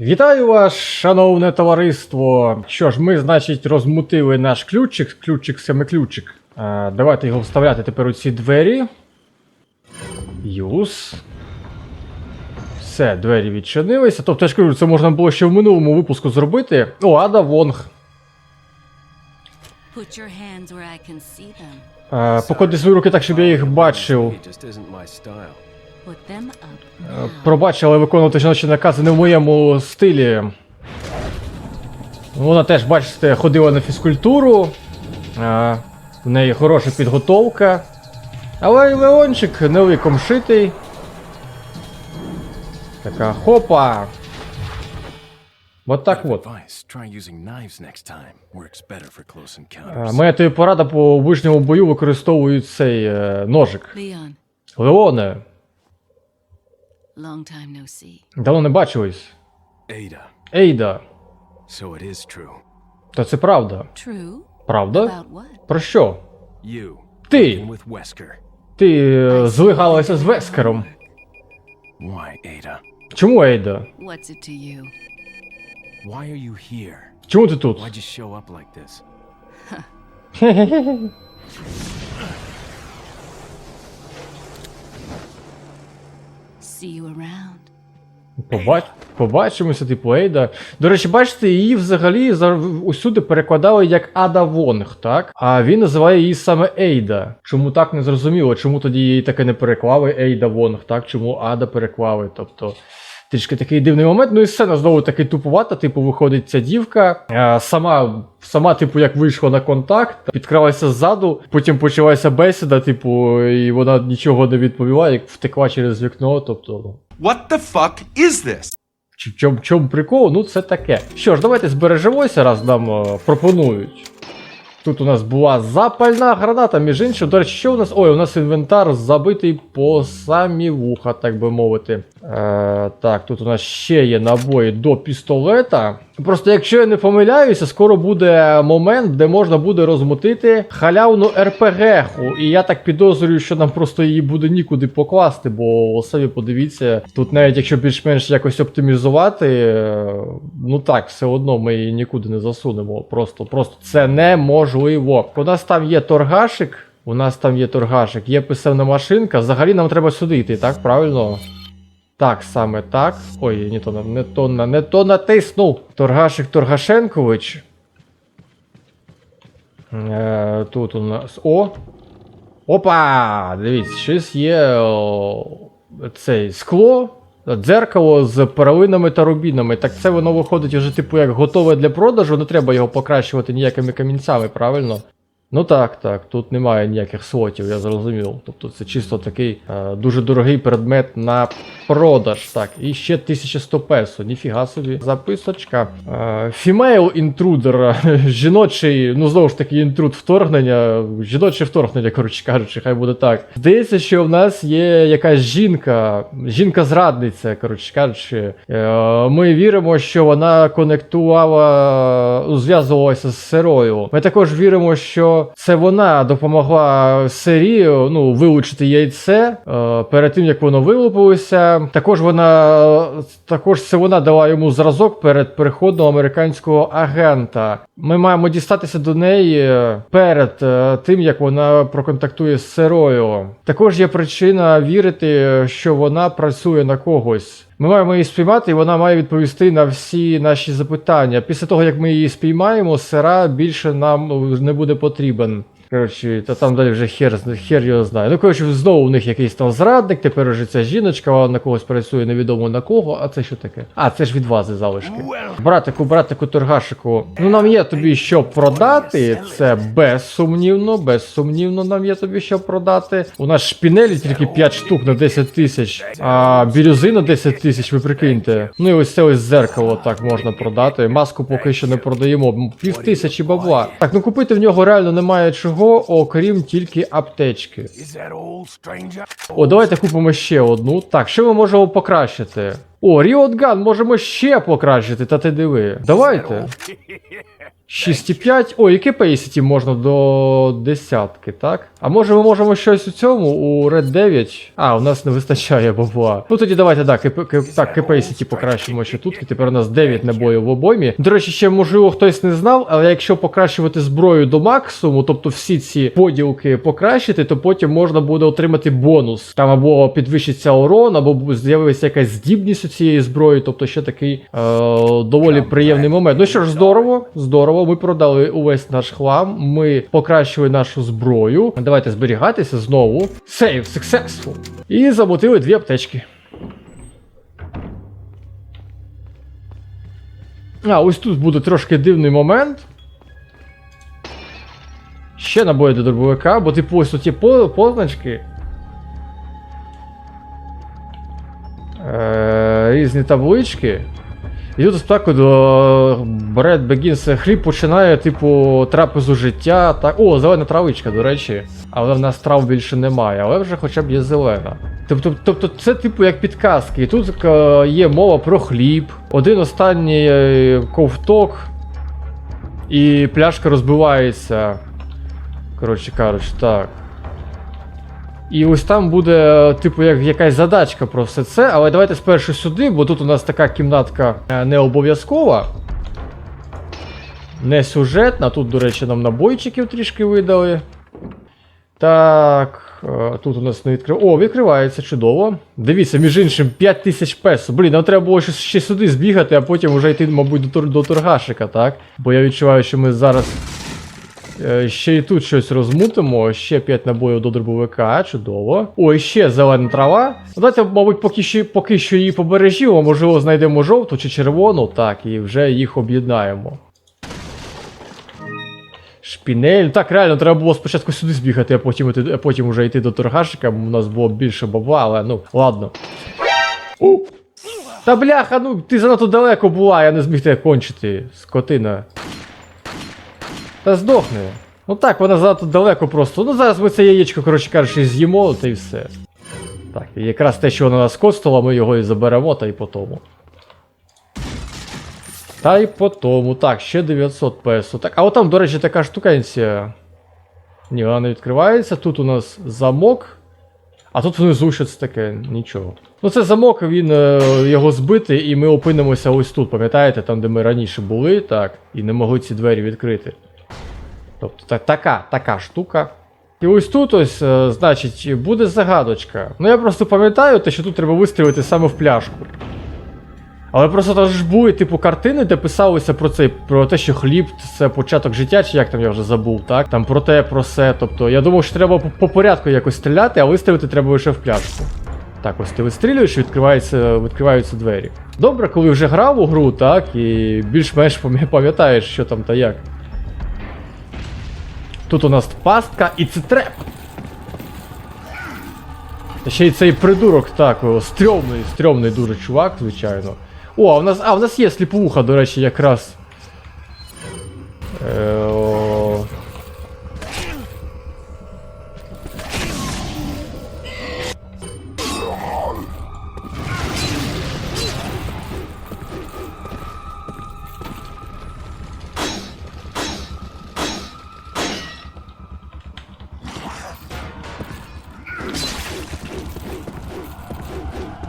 Вітаю вас, шановне товариство. Що ж, ми, значить, розмутили наш ключик, ключик саме ключик. Е, давайте його вставляти тепер у ці двері. Юз. Все, двері відчинилися. Тобто, я ж кажу, це можна було ще в минулому випуску зробити. О, Ада Вонг. Е, поклади свої руки так, щоб я їх бачив. Е. Пробач, але виконувати жіночі накази не в моєму стилі. Вона теж, бачите, ходила на фізкультуру. Е, В неї хороша підготовка. Але й Леончик не ликом шитий. Така хопа. От так от. Е. Моя тобі порада по ближньому бою використовують цей е, ножик. Леоне, long time no see. давно не бачились. Ada. Ейда, So it is true. та це правда. True? Правда? About what? Про що? You. Ти. With Wesker. Ти е, злигалася з Вескером. Why, Ada? Чому Ейда? What's it to you? Why are you here? Чому ти тут? Why'd you show up like this? Побач... Побачимося, типу Ейда. До речі, бачите, її взагалі усюди перекладали як Ада Вонг, так? А він називає її саме Ейда. Чому так не зрозуміло? Чому тоді її таке не переклали Ейда Вонг, так? Чому Ада переклали? Тобто. Трішки такий дивний момент. Ну і сцена знову таки тупувата. Типу, виходить ця дівка. е, сама, сама, типу, як вийшла на контакт, підкралася ззаду, потім почалася бесіда, типу, і вона нічого не відповіла, як втекла через вікно. Тобто, ну. What the fuck is this? В чому, чому прикол? Ну це таке. Що ж, давайте збережемося, раз нам е, пропонують. Тут у нас була запальна граната, між іншим. До речі, що у нас? Ой, у нас інвентар забитий по самі вуха, так би мовити. Е, так, тут у нас ще є набої до пістолета. Просто якщо я не помиляюся, скоро буде момент, де можна буде розмутити халявну РПГ-ху. І я так підозрюю, що нам просто її буде нікуди покласти, бо самі подивіться, тут навіть якщо більш-менш якось оптимізувати, е, ну так, все одно ми її нікуди не засунемо. Просто, просто це неможливо. У нас там є торгашик. У нас там є торгашик, є писемна машинка. Взагалі нам треба сюди йти, так? Правильно? Так, саме так. Ой, не то, не то, не то натиснув. Торгашик Торгашенкович. Е, тут у нас. О! Опа! Дивіться, щось є. О, цей скло, дзеркало з перлинами та рубінами. Так це воно виходить вже, типу, як готове для продажу, не треба його покращувати ніякими камінцями, правильно? Ну так, так, тут немає ніяких слотів, я зрозумів. Тобто це чисто такий е, дуже дорогий предмет на продаж. Так, і ще 1100 песо, ніфіга собі. Записочка. Female intruder, жіночий, ну знову ж таки, інтруд вторгнення, жіноче вторгнення, коротше кажучи, хай буде так. Здається, що в нас є якась жінка, жінка-зрадниця, коротше кажучи. Е, Ми віримо, що вона конектувала, зв'язувалася з сирою. Ми також віримо, що це вона допомогла сирі ну, вилучити яйце е, перед тим, як воно вилупилося. Також вона також це вона дала йому зразок перед переходом американського агента. Ми маємо дістатися до неї перед е, тим, як вона проконтактує з сирою. Також є причина вірити, що вона працює на когось. Ми маємо її спіймати, і вона має відповісти на всі наші запитання. Після того, як ми її спіймаємо, сира більше нам не буде потрібен. Коротше, та там далі вже хер, хер його знає. Ну, коротше, знову у них якийсь там зрадник, тепер уже ця жіночка, вона на когось працює невідомо на кого. А це що таке? А, це ж від вази залишки. Братику, братику, торгашику, ну нам є тобі що продати. Це безсумнівно, безсумнівно нам є тобі що продати. У нас шпінелі тільки 5 штук на 10 тисяч, а бірюзи на 10 тисяч, ви прикиньте. Ну і ось це ось зеркало так можна продати. Маску поки що не продаємо. Пів тисячі бабла. Так, ну купити в нього реально немає чого, окрім тільки аптечки. О, давайте купимо ще одну. Так, що ми можемо покращити? О, Ріотган, можемо ще покращити, та ти диви. Давайте. 6,5. О, які пейсіті можна до десятки, так? А може ми можемо щось у цьому, у Red 9? А, у нас не вистачає бабла. Ну тоді давайте так, так, capacity покращимо ще тут. Тепер у нас 9 набоїв в обоймі. До речі, ще можливо хтось не знав, але якщо покращувати зброю до максимуму, тобто всі ці поділки покращити, то потім можна буде отримати бонус. Там або підвищиться урон, або з'явиться якась здібність цієї зброї, тобто ще такий е, доволі приємний момент. Ну що ж, здорово, здорово. Ми продали увесь наш хлам, ми покращили нашу зброю. Давайте зберігатися знову. Save successful. І замотили дві аптечки. А, ось тут буде трошки дивний момент. Ще набої до дробовика, бо типу ось тут є позначки. Е, різні таблички. І тут спочатку до Бред Бегінс хліб починає, типу, трапезу життя. Так. О, зелена травичка, до речі. Але в нас трав більше немає, але вже хоча б є зелена. Тобто, тобто це типу як підказки. І тут е, є мова про хліб, один останній е, ковток, і пляшка розбивається. Коротше кажучи, так. І ось там буде, типу, як якась задачка про все це. Але давайте спершу сюди, бо тут у нас така кімнатка е, не обов'язкова. Не сюжетна. Тут, до речі, нам набойчиків трішки видали. Так. е, Тут у нас не відкрив. О, відкривається чудово. Дивіться, між іншим, 5000 песо. Блін, нам треба було ще, сюди збігати, а потім вже йти, мабуть, до, до торгашика, так? Бо я відчуваю, що ми зараз Ще і тут щось розмутимо, ще 5 набоїв до дробовика, чудово. О, і ще зелена трава. Давайте, мабуть, поки що, поки що її побережімо, можливо, знайдемо жовту чи червону, так, і вже їх об'єднаємо. Шпінель. Так, реально, треба було спочатку сюди збігати, а потім, а потім вже йти до торгашика, у нас було більше бабла, але ну, ладно. О! Та бляха, ну ти занадто далеко була, я не зміг тебе кончити, скотина. Та здохне. Ну так, вона занадто далеко просто. Ну зараз ми це яєчко, коротше кажучи, з'їмо, та й все. Так, і якраз те, що воно нас коштувало, ми його і заберемо, та й по тому. Та й по тому. Так, ще 900 песо. Так, а от там, до речі, така штуканція. Ні, вона не відкривається. Тут у нас замок. А тут внизу що це таке? Нічого. Ну це замок, він е, його збити, і ми опинимося ось тут, пам'ятаєте, там, де ми раніше були, так, і не могли ці двері відкрити. Тобто так, така, така штука. І ось тут ось, е, значить, буде загадочка. Ну я просто пам'ятаю те, що тут треба вистрілити саме в пляшку. Але просто там ж були, типу, картини, де писалося про це, про те, що хліб це початок життя, чи як там я вже забув, так? Там про те, про все. Тобто я думав, що треба по, по порядку якось стріляти, а вистрілити треба лише в пляшку. Так, ось ти вистрілюєш і відкриваються двері. Добре, коли вже грав у гру, так, і більш-менш пам'ятаєш, що там та як. Тут у нас пастка і це треп. Та ще й цей придурок, так, стрьомний, стрьомний дуже чувак, звичайно. О, а в нас, а, в нас є сліпуха, до речі, якраз. Е,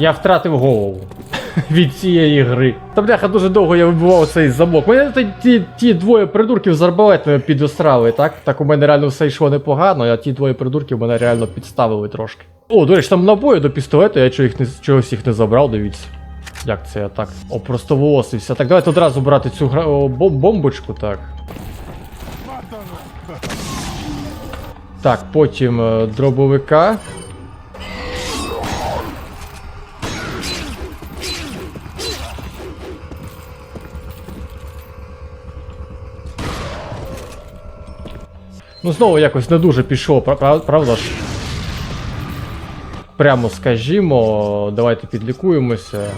Я втратив голову від цієї гри. Та бляха дуже довго я вибивав цей замок. Мене ті, ті, ті двоє придурків з арбалетами підосрали, так? Так у мене реально все йшло непогано, а ті двоє придурків мене реально підставили трошки. О, до речі, там набої до пістолету, я чого їх не, чогось їх не забрав, дивіться. Як це я так? О, просто волосився. Так, давайте одразу брати цю гра... о, бом- бомбочку, так. Так, потім е, дробовика. Ну, знову якось не дуже пішло, пра- пра- правда ж? Прямо скажімо, давайте підлікуємося.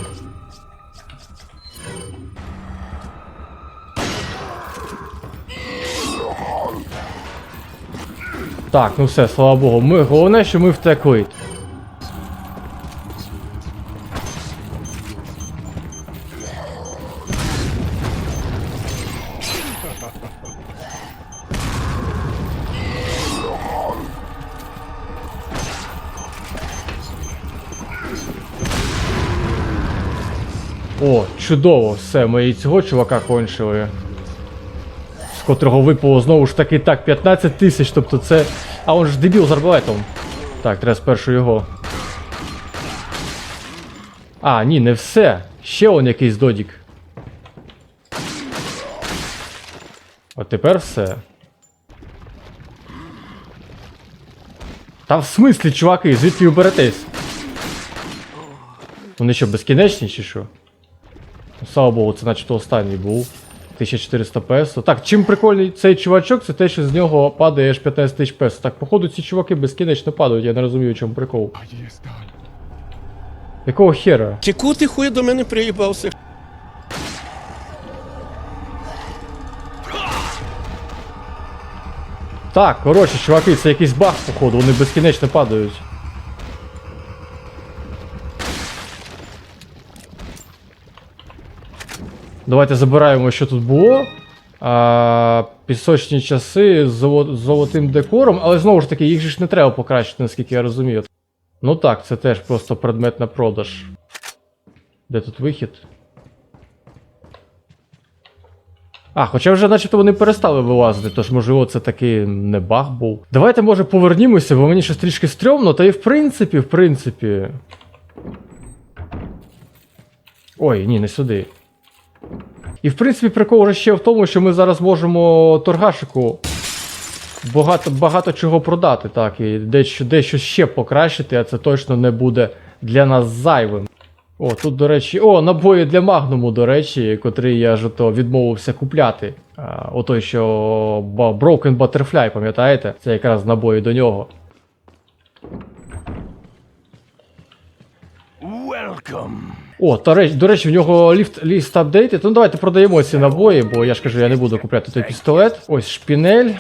Так, ну все, слава Богу. Ми, головне, що ми втекли. О, чудово, все, ми і цього чувака кончили. З котрого випало знову ж таки так, 15 тисяч, тобто це. А он ж дебіл з арбалетом. Так, треба спершу його. А, ні, не все. Ще он якийсь додік. От тепер все. Та в смислі, чуваки, звідки ви беретесь? Вони що, безкінечні чи що? Слава Богу, це начебто останній був. 1400 песо. Так, чим прикольний цей чувачок, це те, що з нього падає аж 15 тисяч песо. Так, походу, ці чуваки безкінечно падають, я не розумію, в чому прикол. Якого хера? Тіку ти хуй до мене приїбався. Так, коротше, чуваки, це якийсь баг, походу, вони безкінечно падають. Давайте забираємо, що тут було. А, пісочні часи з золотим декором, але знову ж таки, їх ж не треба покращити, наскільки я розумію. Ну так, це теж просто предмет на продаж. Де тут вихід? А, хоча вже начебто вони перестали вилазити, тож можливо це таки не баг був. Давайте, може, повернімося, бо мені щось трішки стрьомно, та і в принципі, в принципі. Ой, ні, не сюди. І в принципі, прикол ще в тому, що ми зараз можемо торгашику багато, багато чого продати, так, і дещо, дещо ще покращити, а це точно не буде для нас зайвим. О, тут, до речі, о, набої для магнуму, до речі, котрий я ж то відмовився купляти. А, отой, що Broken Butterfly, пам'ятаєте? Це якраз набої до нього. Welcome. О, до речі, до речі, в нього ліфт, ліст апдейти. Ну давайте продаємо ці набої, бо я ж кажу, я не буду купляти той пістолет. Ось шпінель.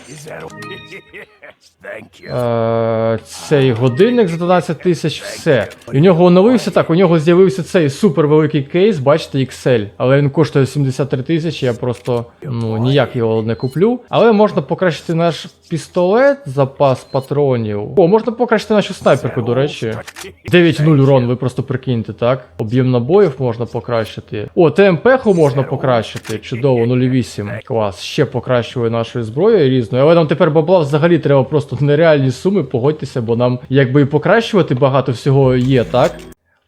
Е, цей годинник за 12 тисяч, все. І у нього оновився так, у нього з'явився цей супер великий кейс, бачите, XL. Але він коштує 73 тисячі, я просто ну ніяк його не куплю. Але можна покращити наш пістолет, запас патронів. О, можна покращити нашу снайперку, до речі. 9-0 урон, ви просто прикиньте, так? Об'єм набоїв можна покращити. О, ТМП-ху можна покращити. Чудово, 0,8. Клас. Ще покращує нашою зброєю різною. Але нам тепер бабла взагалі треба просто нереальні суми, погодьтеся, бо нам якби і покращувати багато всього є, так?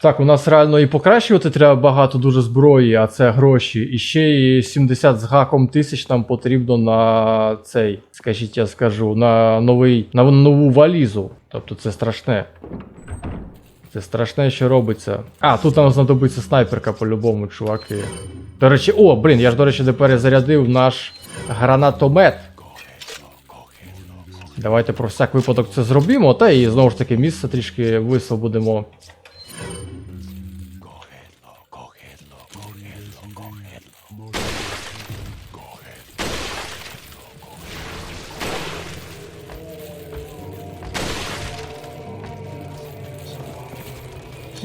Так, у нас реально і покращувати треба багато дуже зброї, а це гроші. І ще і 70 з гаком тисяч нам потрібно на цей, скажіть, я скажу, на новий, на нову валізу. Тобто це страшне. Це страшне, що робиться. А, тут нам знадобиться снайперка по-любому, чуваки. До речі, о, блін, я ж, до речі, не перезарядив наш гранатомет. Давайте про всяк випадок це зробимо, та і знову ж таки місце трішки висвободимо.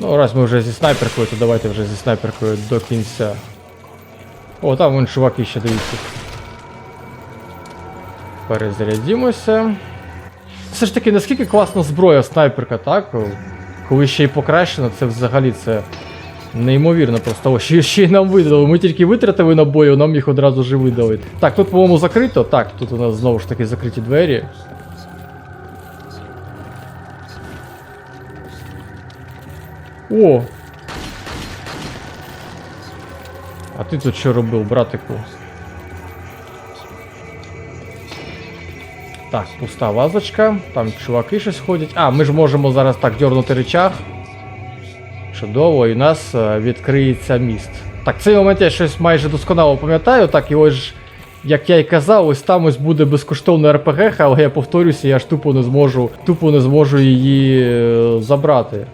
Ну, раз ми вже зі снайперкою, то давайте вже зі снайперкою до кінця. О, там вон чуваки ще дивіться. Перезарядімося. Все ж таки, наскільки класна зброя снайперка, так? Коли ще й покращена, це взагалі це неймовірно просто. Ще, ще й нам видали. Ми тільки витратили набої, нам їх одразу ж видали. Так, тут, по-моєму, закрито. Так, тут у нас знову ж таки закриті двері. О! А ти тут що робив, братику? Так, пуста вазочка, там чуваки щось ходять. А, ми ж можемо зараз так дьорнути речах. Чудово, і у нас е, відкриється міст. Так, цей момент я щось майже досконало пам'ятаю. Так, і ось як я й казав, ось там ось буде безкоштовна РПГ, але я повторюся, я ж тупо не зможу, тупо не зможу її е, забрати.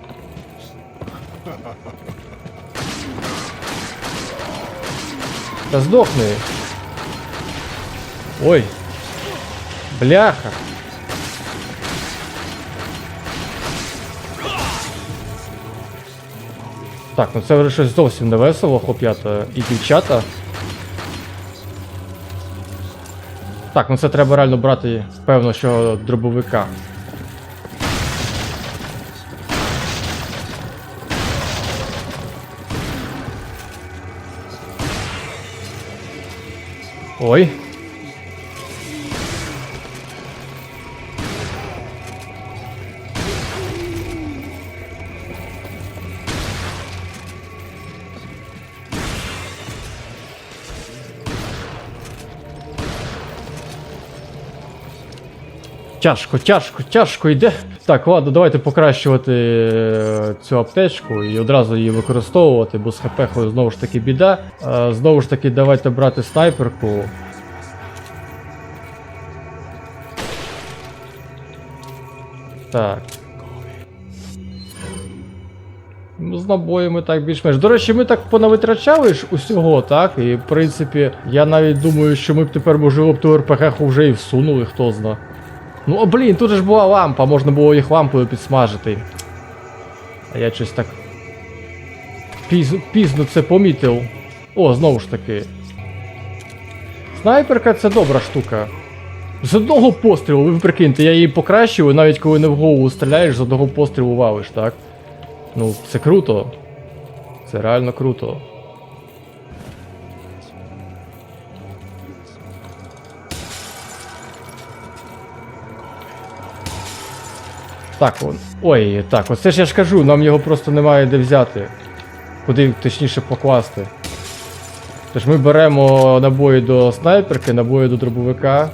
Та здохни. Ой. Бляха. Так, ну це вже щось зовсім не весело, хлоп'ята і дівчата. Так, ну це треба реально брати, певно, що дробовика. Ой. Тяжко, тяжко, тяжко йде. Так, ладно, давайте покращувати е, цю аптечку і одразу її використовувати, бо з хп знову ж таки біда. Е, Знову ж таки, давайте брати снайперку. Так. Ну, з набоями так більш-менш. До речі, ми так понавитрачали ж усього, так? І в принципі, я навіть думаю, що ми б тепер, можливо, б ту РПГ вже і всунули, хто зна. Ну, о, блін, тут же ж була лампа, можна було їх лампою підсмажити. А я щось так. Піз, пізно це помітив. О, знову ж таки. Снайперка це добра штука. З одного пострілу, ви прикиньте, я її покращив, навіть коли не в голову стріляєш, з одного пострілу валиш, так? Ну, це круто. Це реально круто. Так, он. Ой, так, оце ж я ж кажу, нам його просто немає де взяти. Куди точніше покласти. Тож ми беремо набої до снайперки, набої до дробовика.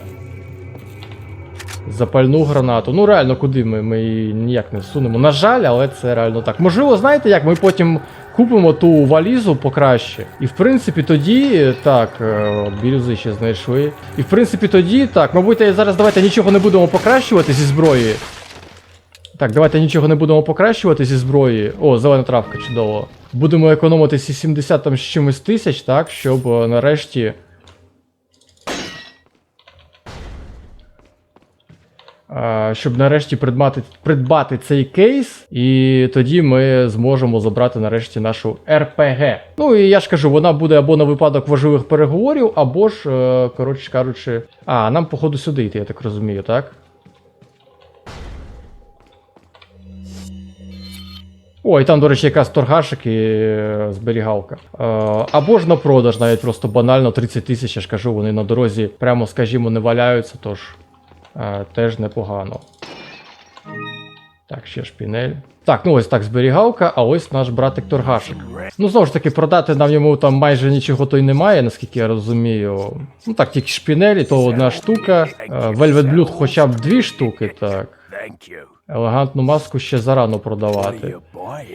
Запальну гранату. Ну реально, куди ми? Ми її ніяк не всунемо. На жаль, але це реально так. Можливо, знаєте як? Ми потім купимо ту валізу покраще. І в принципі тоді. Так, е, бірюзи ще знайшли. І в принципі тоді, так, мабуть, зараз давайте нічого не будемо покращувати зі зброї. Так, давайте нічого не будемо покращувати зі зброї. О, зелена травка, чудово. Будемо економити ці 70 там з чимось тисяч, так, щоб е, нарешті. Щоб нарешті придбати, придбати цей кейс, і тоді ми зможемо забрати нарешті нашу РПГ. Ну і я ж кажу, вона буде або на випадок важливих переговорів, або ж, е, коротше кажучи. А, нам, походу, сюди йти, я так розумію, так? Ой, там, до речі, якраз торгашик і е, зберігалка. Е, або ж на продаж, навіть просто банально 30 тисяч, я ж кажу, вони на дорозі, прямо, скажімо, не валяються, тож е, теж непогано. Так, ще шпінель. Так, ну ось так зберігалка, а ось наш братик торгашик. Ну, знову ж таки, продати нам йому там майже нічого то й немає, наскільки я розумію. Ну так, тільки шпінелі, то одна штука. Velvet хоча б дві штуки, так. Елегантну маску ще зарано продавати.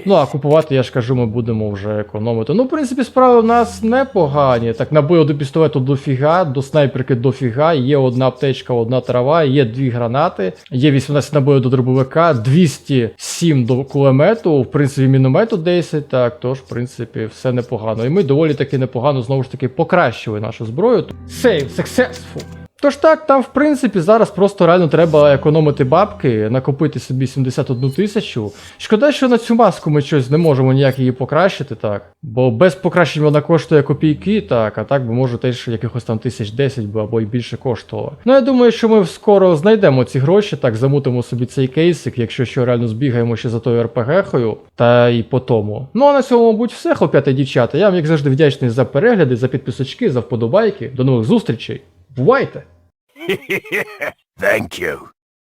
Ну, а купувати, я ж кажу, ми будемо вже економити. Ну, в принципі, справи в нас непогані. Так, набою до пістолету дофіга, до снайперки дофіга, є одна аптечка, одна трава, є дві гранати, є 18 набоїв до дробовика, 207 до кулемету, в принципі, міномету 10, так, тож, в принципі, все непогано. І ми доволі таки непогано, знову ж таки, покращили нашу зброю. Save successful. Тож так, там в принципі зараз просто реально треба економити бабки, накопити собі 71 тисячу. Шкода, що на цю маску ми щось не можемо ніяк її покращити, так. Бо без покращень вона коштує копійки, так, а так би може теж якихось там тисяч 10 би або й більше коштувала. Ну я думаю, що ми скоро знайдемо ці гроші, так, замутимо собі цей кейсик, якщо що реально збігаємо ще за тою РПГ-хою, та й по тому. Ну а на цьому, мабуть, все, хлоп'ята дівчата. Я вам як завжди вдячний за перегляди, за підписочки, за вподобайки. До нових зустрічей. Бувайте! Thank you.